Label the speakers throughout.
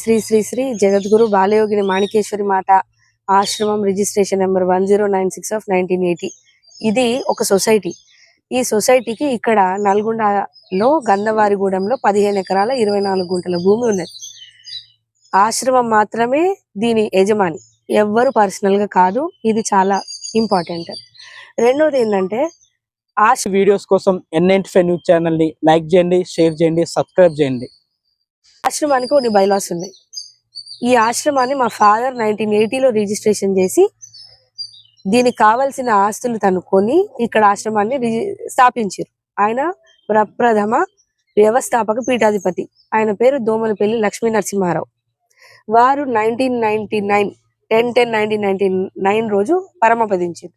Speaker 1: శ్రీ శ్రీ శ్రీ జగద్గురు బాలయోగిని మాణికేశ్వరి మాత ఆశ్రమం registration number one zero nine six of nineteen eighty. ఇది ఒక సొసైటీ. ఈ సొసైటీకి ఇక్కడ నల్గొండలో గంధవారిగూడెంలో పదిహేను ఎకరాల ఇరవై నాలుగు గుంటల భూమి ఉన్నది. ఆశ్రమం మాత్రమే దీని యజమాని. ఎవ్వరు పర్సనల్గా కాదు. ఇది చాలా ఇంపార్టెంట్. రెండోది ఏంటంటే ఆశ
Speaker 2: వీడియోస్ కోసం ఎన్ఎంటి ఫైవ్ న్యూస్ ఛానల్ని లైక్ చేయండి షేర్ చేయండి సబ్స్క్రైబ్ చేయండి.
Speaker 1: ఆశ్రమానికి కొన్ని బైలాస్ ఉన్నాయి. ఈ ఆశ్రమాన్ని మా ఫాదర్ నైన్టీన్ ఎయిటీలో రిజిస్ట్రేషన్ చేసి దీనికి కావలసిన ఆస్తులు తనుకొని ఇక్కడ ఆశ్రమాన్ని స్థాపించారు ఆయన ప్రప్రథమ వ్యవస్థాపక పీఠాధిపతి. ఆయన పేరు దోమలపల్లి లక్ష్మీ నరసింహారావు. వారు nineteen ninety nine ten ten nineteen ninety nine రోజు పరమపదించారు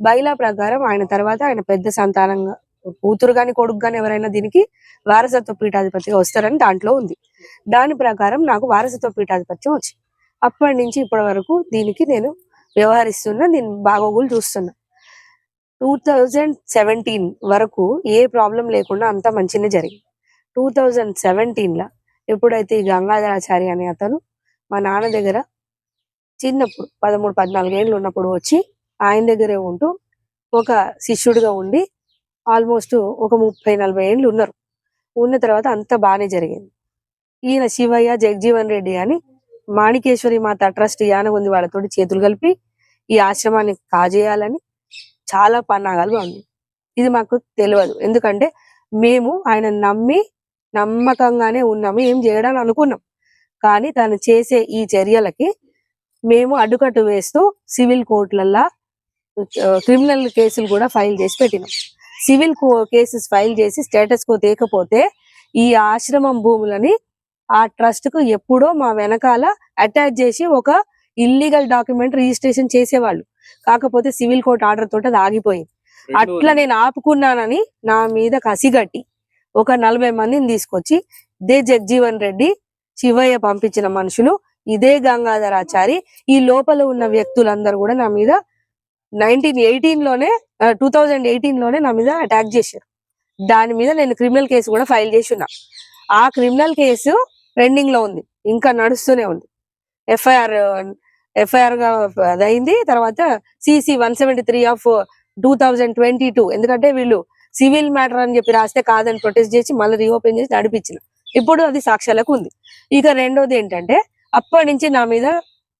Speaker 1: బైలా ప్రకారం ఆయన తర్వాత ఆయన పెద్ద సంతానంగా కూతురు కానీ కొడుకు కానీ ఎవరైనా దీనికి వారసత్వ పీఠాధిపతిగా వస్తారని దాంట్లో ఉంది. దాని ప్రకారం నాకు వారసత్వ పీఠాధిపత్యం వచ్చింది. అప్పటి నుంచి ఇప్పటి వరకు దీనికి నేను వ్యవహరిస్తున్నా దీని బాగోగులు చూస్తున్నా. టూ థౌజండ్ సెవెంటీన్ వరకు ఏ ప్రాబ్లం లేకుండా అంతా మంచిగా జరిగింది. టూ థౌజండ్ సెవెంటీన్లో ఎప్పుడైతే ఈ గంగాధరాచారి అనే అతను మా నాన్న దగ్గర చిన్నప్పుడు పదమూడు పద్నాలుగు ఏళ్ళు ఉన్నప్పుడు వచ్చి ఆయన దగ్గరే ఉంటూ ఒక శిష్యుడిగా ఉండి ఆల్మోస్ట్ ఒక ముప్పై నలభై ఏళ్ళు ఉన్నారు. ఉన్న తర్వాత అంత బాగానే జరిగింది. ఈయన శివయ్య జగజీవన్ రెడ్డి అని మాణికేశ్వరి మాత ట్రస్ట్ యానగుంది వాళ్ళతోటి చేతులు కలిపి ఈ ఆశ్రమాన్ని కాజేయాలని చాలా పన్నాగాలు ఉంది ఇది మాకు తెలియదు ఎందుకంటే మేము ఆయన నమ్మి నమ్మకంగానే ఉన్నాము ఏం చేయడానికి అనుకున్నాం. కానీ తను చేసే ఈ చర్యలకి మేము అడ్డుకట్టు వేస్తూ సివిల్ కోర్టులల్లా క్రిమినల్ కేసులు కూడా ఫైల్ చేసి పెట్టినాం. సివిల్ కేసెస్ ఫైల్ చేసి స్టేటస్ కో తేకపోతే ఈ ఆశ్రమం భూములని ఆ ట్రస్ట్కు ఎప్పుడో మా వెనకాల అటాచ్ చేసి ఒక ఇల్లీగల్ డాక్యుమెంట్ రిజిస్ట్రేషన్ చేసేవాళ్ళు. కాకపోతే సివిల్ కోర్ట్ ఆర్డర్ తోటి అది ఆగిపోయింది. అట్లా నేను ఆపుకున్నానని నా మీద కసిగట్టి ఒక నలభై మందిని తీసుకొచ్చి ఇదే జగ్జీవన్ రెడ్డి శివయ్య పంపించిన మనుషులు ఇదే గంగాధరాచారి ఈ లోపల ఉన్న వ్యక్తులందరూ కూడా నా మీద నైన్టీన్ ఎయిటీన్లోనే టూ థౌజండ్ ఎయిటీన్లోనే నా మీద అటాక్ చేశారు. దాని మీద నేను క్రిమినల్ కేసు కూడా ఫైల్ చేసి ఉన్నా. ఆ క్రిమినల్ కేసు పెండింగ్లో ఉంది. ఇంకా నడుస్తూనే ఉంది. ఎఫ్ఐఆర్ ఎఫ్ఐఆర్గా అది అయింది తర్వాత CC one seventy three of two thousand twenty two ఎందుకంటే వీళ్ళు సివిల్ మ్యాటర్ అని చెప్పి రాస్తే కాదని ప్రొటెస్ట్ చేసి మళ్ళీ రీఓపెన్ చేసి నడిపించిన. ఇప్పుడు అది సాక్ష్యాలకు ఉంది. ఇక రెండోది ఏంటంటే అప్పటి నుంచి నా మీద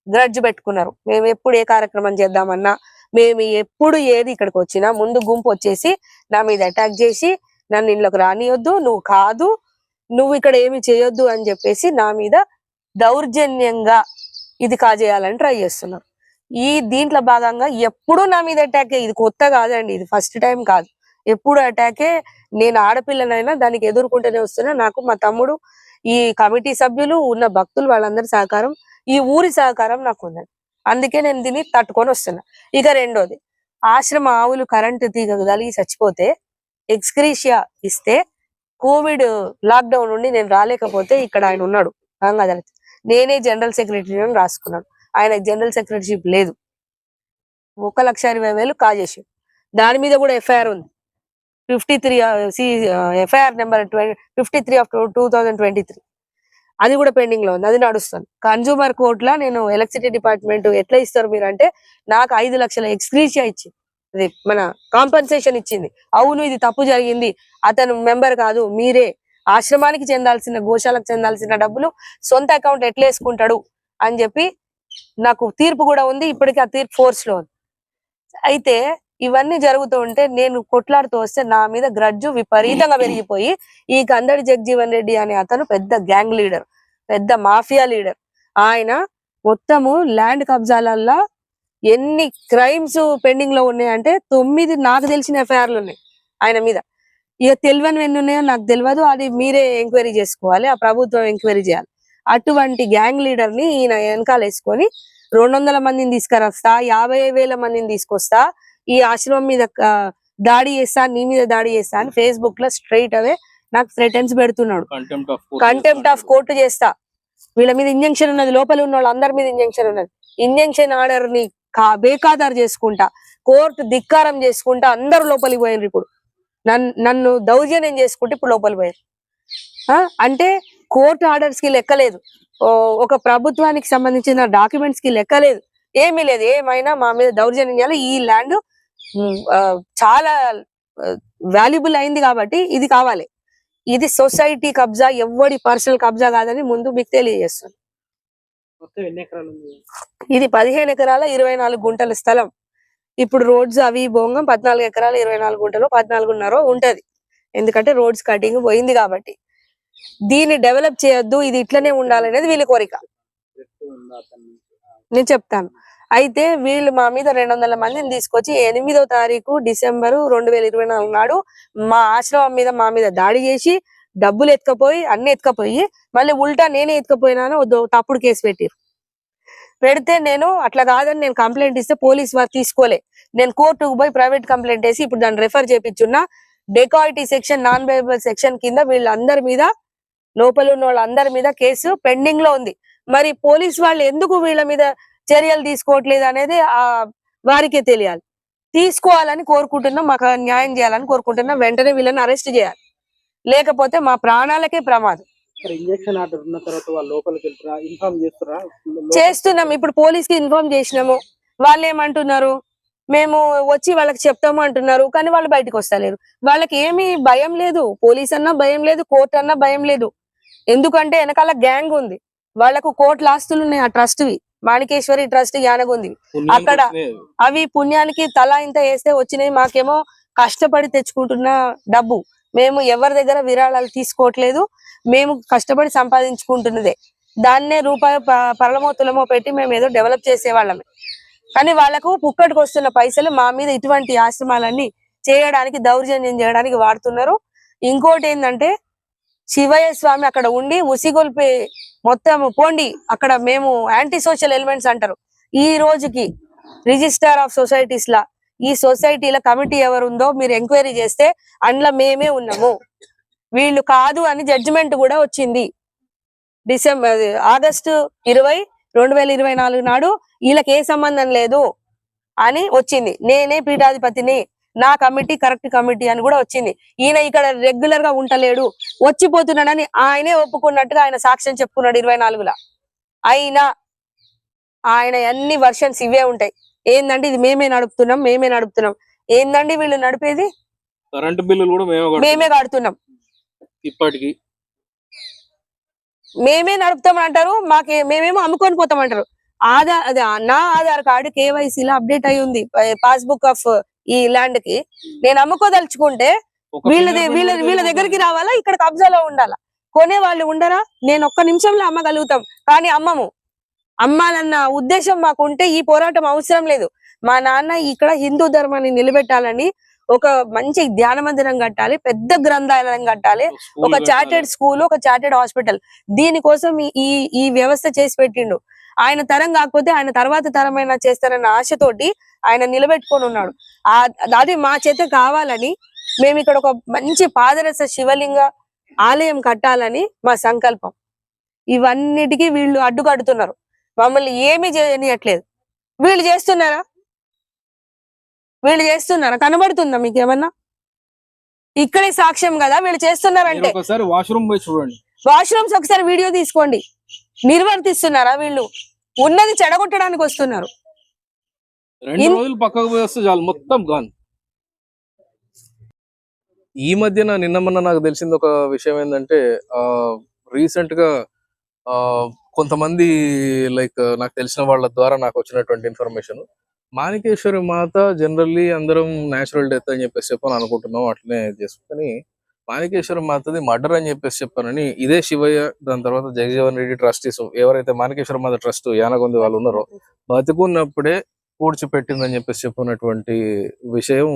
Speaker 1: గ్రడ్జ్ పెట్టుకున్నారు. మేము ఎప్పుడు ఏ కార్యక్రమం చేద్దామన్నా మేము ఎప్పుడు ఏది ఇక్కడికి వచ్చినా ముందు గుంపు వచ్చేసి నా మీద అటాక్ చేసి నన్ను ఇంట్లోకి రానియొద్దు నువ్వు కాదు నువ్వు ఇక్కడ ఏమి చేయొద్దు అని చెప్పేసి నా మీద దౌర్జన్యంగా ఇది కాజేయాలని ట్రై చేస్తున్నారు ఈ దీంట్లో భాగంగా ఎప్పుడు నా మీద అటాకే ఇది కొత్త కాదండి ఇది ఫస్ట్ టైం కాదు. ఎప్పుడు అటాకే నేను ఆడపిల్లనైనా దానికి ఎదుర్కొంటూనే వస్తున్నా. నాకు మా తమ్ముడు ఈ కమిటీ సభ్యులు ఉన్న భక్తులు వాళ్ళందరి సహకారం ఈ ఊరి సహకారం నాకు ఉన్నది. అందుకే నేను దీన్ని తట్టుకొని వస్తున్నా. ఇక రెండోది ఆశ్రమ ఆవులు కరెంటు తీగ కలిగి చచ్చిపోతే ఎక్స్క్రీషియా ఇస్తే కోవిడ్ లాక్డౌన్ నుండి నేను రాలేకపోతే ఇక్కడ ఆయన ఉన్నాడు. గంగాధర్. నేనే జనరల్ సెక్రటరీ అని రాసుకున్నాను. ఆయన జనరల్ సెక్రటరీషిప్ లేదు. ఒక లక్ష ఇరవై వేలు కాజేసి. దాని మీద కూడా ఎఫ్ఐఆర్ ఉంది. Fifty three uh, uh, FIR number fifty three of two thousand twenty three అది కూడా పెండింగ్లో ఉంది. అది నడుస్తుంది. కన్జ్యూమర్ కోర్టులో నేను ఎలక్ట్రిసిటీ డిపార్ట్మెంట్ ఎట్లా ఇస్తారు మీరు అంటే నాకు ఐదు లక్షల ఎక్స్క్రీషియా ఇచ్చి అది మన కాంపన్సేషన్ ఇచ్చింది. అవును ఇది తప్పు జరిగింది. అతను మెంబర్ కాదు మీరే. ఆశ్రమానికి చెందాల్సిన గోశాలకు చెందాల్సిన డబ్బులు సొంత అకౌంట్ ఎట్లా వేసుకుంటాడు అని చెప్పి నాకు తీర్పు కూడా ఉంది. ఇప్పటికీ ఆ తీర్పు ఫోర్స్లో ఉంది. అయితే ఇవన్నీ జరుగుతూ ఉంటే నేను కొట్లాడుతూ వస్తే నా మీద గ్రడ్జు విపరీతంగా పెరిగిపోయి ఈ కందడి జగ్జీవన్ రెడ్డి అనే అతను పెద్ద గ్యాంగ్ లీడర్ పెద్ద మాఫియా లీడర్. ఆయన మొత్తము ల్యాండ్ కబ్జాలల్లో ఎన్ని క్రైమ్స్ పెండింగ్లో ఉన్నాయంటే తొమ్మిది నాకు తెలిసిన ఎఫ్ఐఆర్లు ఉన్నాయి ఆయన మీద. ఇక తెలియని ఎన్ని ఉన్నాయో నాకు తెలియదు. అది మీరే ఎంక్వైరీ చేసుకోవాలి. ఆ ప్రభుత్వం ఎంక్వైరీ చేయాలి. అటువంటి గ్యాంగ్ లీడర్ని ఈయన వెనకాల వేసుకొని రెండు వందల మందిని తీసుకురస్తా యాభై వేల మందిని తీసుకొస్తా ఈ ఆశ్రమం మీద దాడి చేస్తా నీ మీద దాడి చేస్తా అని ఫేస్బుక్లో స్ట్రైట్ అవే నాకు థ్రెటన్స్ పెడుతున్నాడు. కంటెంప్ట్ ఆఫ్ కోర్టు చేస్తా. వీళ్ళ మీద ఇంజంక్షన్ ఉన్నది లోపల ఉన్న వాళ్ళందరి మీద ఇంజంక్షన్ ఉన్నది. ఇంజంక్షన్ ఆర్డర్ని బేఖాతారు చేసుకుంటా కోర్టు ధిక్కారం చేసుకుంటా అందరు లోపలికి పోయినారు ఇప్పుడు. నన్ను నన్ను దౌర్జన్యం చేసుకుంటే ఇప్పుడు లోపలికి పోయారు ఆ? అంటే కోర్టు ఆర్డర్స్కి లెక్కలేదు. ఒక ప్రభుత్వానికి సంబంధించిన డాక్యుమెంట్స్కి లెక్కలేదు. ఏమీ లేదు ఏమైనా మా మీద దౌర్జన్యం చేయాలి. ఈ ల్యాండ్ చాలా వాల్యుబుల్ అయింది కాబట్టి ఇది కావాలి. ఇది సొసైటీ కబ్జా ఎవడి పర్సనల్ కబ్జా కాదని ముందు మీకు తెలియజేస్తాను. ఇది పదిహేను ఎకరాల ఇరవై నాలుగు గుంటల స్థలం. ఇప్పుడు రోడ్స్ అవి బోంగం పద్నాలుగు ఎకరాల ఇరవై నాలుగు గుంటలు పద్నాలుగున్నర ఉంటది. ఎందుకంటే రోడ్స్ కటింగ్ పోయింది కాబట్టి. దీన్ని డెవలప్ చేయొద్దు ఇది ఇట్లనే ఉండాలనేది వీళ్ళ కోరిక? నేను చెప్తాను. అయితే వీళ్ళు మా మీద రెండు వందల మందిని తీసుకొచ్చి ఎనిమిదో తారీఖు డిసెంబర్ రెండు వేల ఇరవై నాలుగు నాడు మా ఆశ్రమం మీద మా మీద దాడి చేసి డబ్బులు ఎత్తుకపోయి అన్ని ఎత్తుకపోయి మళ్ళీ ఉల్టా నేనే ఎత్తుకపోయినాను వద్దు తప్పుడు కేసు పెట్టిరు పెడితే నేను అట్లా కాదని నేను కంప్లైంట్ ఇస్తే పోలీస్ వారు తీసుకోలే. నేను కోర్టుకు పోయి ప్రైవేట్ కంప్లైంట్ వేసి ఇప్పుడు దాన్ని refer చేపించున్నా. Dacoity section non bailable section కింద వీళ్ళందరి మీద లోపల ఉన్న వాళ్ళందరి మీద కేసు పెండింగ్లో ఉంది. మరి పోలీస్ వాళ్ళు ఎందుకు వీళ్ళ మీద చర్యలు తీసుకోవట్లేదు అనేది ఆ వారికే తెలియాలి. తీసుకోవాలని కోరుకుంటున్నాం మాకు న్యాయం చేయాలని కోరుకుంటున్నాం వెంటనే వీళ్ళని అరెస్ట్ చేయాలి. లేకపోతే మా ప్రాణాలకే ప్రమాదం.
Speaker 2: మరి ఇంజక్షన్ ఆర్డర్ ఉన్న తర్వాత వాళ్ళు లోపలికి వెళ్తారా? ఇన్ఫార్మ్ చేస్తారా? లోపల-
Speaker 1: చేస్తున్నాం. ఇప్పుడు పోలీస్కి ఇన్ఫార్మ్ చేసినాము. వాళ్ళు ఏమంటున్నారు మేము వచ్చి వాళ్ళకి చెప్తాము అంటున్నారు కానీ వాళ్ళు బయటకు వస్తలేరు. వాళ్ళకి ఏమీ భయం లేదు. పోలీస్ అన్నా భయం లేదు కోర్టు అన్నా భయం లేదు. ఎందుకంటే వెనకాల గ్యాంగ్ ఉంది. వాళ్ళకు కోట్ల ఆస్తులు ఉన్నాయి ఆ ట్రస్ట్ వి మాణికేశ్వరి ట్రస్ట్ యానగుంది. అక్కడ. అవి పుణ్యానికి తల ఇంత వేస్తే వచ్చినాయి మాకేమో కష్టపడి తెచ్చుకుంటున్న డబ్బు. మేము ఎవరి దగ్గర విరాళాలు తీసుకోవట్లేదు మేము కష్టపడి సంపాదించుకుంటున్నదే. దాన్నే రూపాయి పరలమో తులమో పెట్టి మేము ఏదో డెవలప్ చేసేవాళ్ళమే. కానీ వాళ్ళకు పుక్కటికి వస్తున్న పైసలు మా మీద ఇటువంటి ఆశ్రమాలన్నీ చేయడానికి దౌర్జన్యం చేయడానికి వాడుతున్నారు. ఇంకోటి ఏంటంటే శివయ్య స్వామి అక్కడ ఉండి ఉసిగొల్పి మొత్తం పోండి. అక్కడ మేము యాంటీ సోషల్ ఎలిమెంట్స్ అంటారు. ఈ రోజుకి రిజిస్టర్ ఆఫ్ సొసైటీస్ లా ఈ సొసైటీల కమిటీ ఎవరు ఉందో మీరు ఎంక్వైరీ చేస్తే అందులో మేమే ఉన్నాము. వీళ్ళు కాదు అని జడ్జిమెంట్ కూడా వచ్చింది. డిసెంబర్ ఆగస్టు ఇరవై రెండు వేల ఇరవై నాలుగు నాడు వీళ్ళకి ఏ సంబంధం లేదు అని వచ్చింది. నేనే పీఠాధిపతిని నా కమిటీ కరెక్ట్ కమిటీ అని కూడా వచ్చింది. ఈయన ఇక్కడ రెగ్యులర్గా ఉంటలేడు. వచ్చిపోతున్నాడని ఆయనే ఒప్పుకున్నట్టుగా ఆయన సాక్ష్యం చెప్పుకున్నాడు ఇరవై నాలుగులా. అయినా ఆయన అన్ని వర్షన్స్ ఇవే ఉంటాయి. ఏందండి ఇది మేమే నడుపుతున్నాం మేమే నడుపుతున్నాం. ఏందండి వీళ్ళు నడిపేది?
Speaker 3: కరెంటు బిల్లులు కూడా మేమే కడుతున్నాం. ఇప్పటికి.
Speaker 1: మేమే నడుపుతాం అంటారు మాకే మేమేమో అమ్ముకొని పోతాం అంటారు ఆధార్ అదే నా ఆధార్ కార్డు కేవైసీలో అప్డేట్ అయి ఉంది. పాస్బుక్ ఆఫ్ ఈ ల్యాండ్కి నేను అమ్ముకోదలుచుకుంటే వీళ్ళ వీళ్ళ వీళ్ళ దగ్గరికి రావాలా? ఇక్కడ కబ్జాలో ఉండాలా? కొనే వాళ్ళు ఉండరా? నేను ఒక్క నిమిషంలో అమ్మగలుగుతాం. కానీ అమ్మము. అమ్మాలన్న ఉద్దేశం మాకు ఉంటే ఈ పోరాటం అవసరం లేదు. మా నాన్న ఇక్కడ హిందూ ధర్మాన్ని నిలబెట్టాలని ఒక మంచి ధ్యాన మందిరం కట్టాలి పెద్ద గ్రంథాలయం కట్టాలి ఒక. చార్టెడ్ స్కూల్ ఒక చార్టెడ్ హాస్పిటల్. దీనికోసం ఈ ఈ వ్యవస్థ చేసి పెట్టిండు. ఆయన తరం కాకపోతే ఆయన తర్వాత తరమైనా చేస్తారన్న ఆశతోటి ఆయన నిలబెట్టుకొని ఉన్నాడు. ఆ అది మా చేత కావాలని మేము ఇక్కడ ఒక మంచి పాదరస శివలింగ ఆలయం కట్టాలని మా సంకల్పం. ఇవన్నిటికీ వీళ్ళు అడ్డుకడుతున్నారు. మమ్మల్ని ఏమీ చేయనియట్లేదు. వీళ్ళు చేస్తున్నారా? వీళ్ళు చేస్తున్నారా? కనబడుతుందా మీకు ఏమన్నా? ఇక్కడే సాక్ష్యం కదా వీళ్ళు చేస్తున్నారంటే.
Speaker 3: వాష్రూమ్ పోయి చూడండి.
Speaker 1: వాష్రూమ్స్ ఒకసారి వీడియో తీసుకోండి. నిర్వర్తిస్తున్నారా వీళ్ళు? ఉన్నది చెడగొట్టడానికి వస్తున్నారు.
Speaker 3: రెండు రోజులు పక్కకు పోయి వస్తే చాలు మొత్తం గాన్ ఈ మధ్యన నిన్న మొన్న నాకు తెలిసింది ఒక విషయం ఏంటంటే రీసెంట్గా ఆ కొంతమంది లైక్ నాకు తెలిసిన వాళ్ళ ద్వారా నాకు వచ్చినటువంటి ఇన్ఫర్మేషన్. మాణికేశ్వరి మాత జనరల్లీ అందరం నేచురల్ డెత్ అని చెప్పేసి చెప్పని అనుకుంటున్నాం అట్లనే చేసుకుని మాణికేశ్వరం మాతది మర్డర్ అని చెప్పేసి చెప్పానని ఇదే శివయ్య దాని తర్వాత జగజీవన్ రెడ్డి ట్రస్టీస్ ఎవరైతే మాణికేశ్వరం మాత ట్రస్ట్ యానగొంది వాళ్ళు ఉన్నారో బతికున్నప్పుడే పూడ్చిపెట్టిందని చెప్పేసి చెప్పినటువంటి విషయం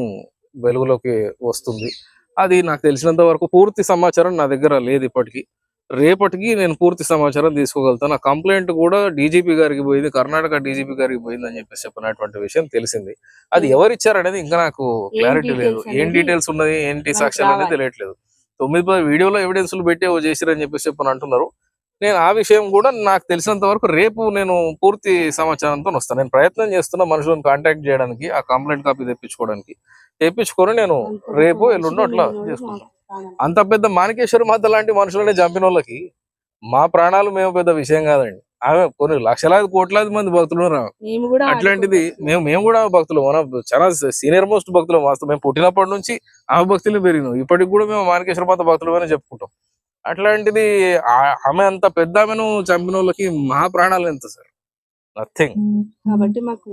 Speaker 3: వెలుగులోకి వస్తుంది. అది నాకు తెలిసినంత వరకు పూర్తి సమాచారం నా దగ్గర లేదు ఇప్పటికీ. రేపటికి నేను పూర్తి సమాచారం తీసుకోగలుగుతాను. ఆ కంప్లైంట్ కూడా డీజీపీ గారికి పోయింది. కర్ణాటక డీజీపీ గారికి పోయింది అని చెప్పేసి చెప్పినటువంటి విషయం తెలిసింది. అది ఎవరు ఇచ్చారనేది ఇంకా నాకు క్లారిటీ లేదు. ఏం డీటెయిల్స్ ఉన్నది? ఏంటి సాక్ష్యాలు అనేది. తెలియట్లేదు. తొమ్మిది పది వీడియోలో ఎవిడెన్స్లు పెట్టి ఓ చేసిరని చెప్పేసి చెప్పని అంటున్నారు. నేను ఆ విషయం కూడా నాకు తెలిసినంత వరకు రేపు నేను పూర్తి సమాచారంతో వస్తాను. నేను ప్రయత్నం చేస్తున్నా మనుషులను కాంటాక్ట్ చేయడానికి ఆ కంప్లైంట్ కాపీ తెప్పించుకోవడానికి. తెప్పించుకొని నేను రేపు ఎల్లుండో అట్లా చేసుకుంటాను అంత పెద్ద మాణికేశ్వర మాత లాంటి మనుషులని చంపిన వాళ్ళకి మా ప్రాణాలు మేము పెద్ద విషయం కాదండి. ఆమె కొన్ని లక్షలాది కోట్లాది మంది భక్తులు అట్లాంటిది మేము మేము కూడా భక్తులు. మనం చాలా సీనియర్ మోస్ట్ భక్తులు వాస్తవం. మేము పుట్టినప్పటి నుంచి ఆమె భక్తులు పెరిగినాం. ఇప్పటికి కూడా మేము మానకేశ్వర మాత భక్తులు అని చెప్పుకుంటాం. అట్లాంటిది ఆమె అంత పెద్ద ఆమెను చంపిన వాళ్ళకి మా ప్రాణాలు ఎంత సార్? నథింగ్
Speaker 1: కాబట్టి మాకు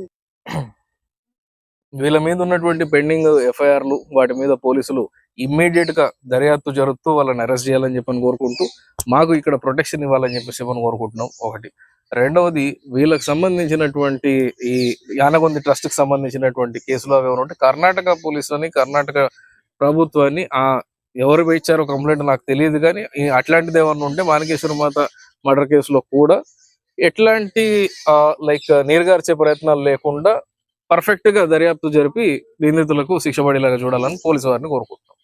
Speaker 3: వీళ్ళ మీద ఉన్నటువంటి పెండింగ్ ఎఫ్ఐఆర్లు వాటి మీద పోలీసులు ఇమ్మీడియట్గా దర్యాప్తు జరుపుతూ వాళ్ళని అరెస్ట్ చేయాలని చెప్పని కోరుకుంటూ మాకు ఇక్కడ ప్రొటెక్షన్ ఇవ్వాలని చెప్పేసి చెప్పని కోరుకుంటున్నాం. ఒకటి. రెండవది వీళ్ళకి సంబంధించినటువంటి ఈ యానగొంది ట్రస్ట్కి సంబంధించినటువంటి కేసులు అవి ఉంటే కర్ణాటక పోలీసులని కర్ణాటక ప్రభుత్వాన్ని ఆ ఎవరు ఇచ్చారో కంప్లైంట్ నాకు తెలియదు కానీ అట్లాంటిది ఏమన్నా ఉంటే మానకేశ్వర మాత మర్డర్ కేసులో కూడా ఎట్లాంటి లైక్ నీరుగార్చే ప్రయత్నాలు లేకుండా పర్ఫెక్ట్గా దర్యాప్తు జరిపి నిందితులకు శిక్ష పడేలాగా చూడాలని పోలీసు వారిని కోరుకుంటున్నాం.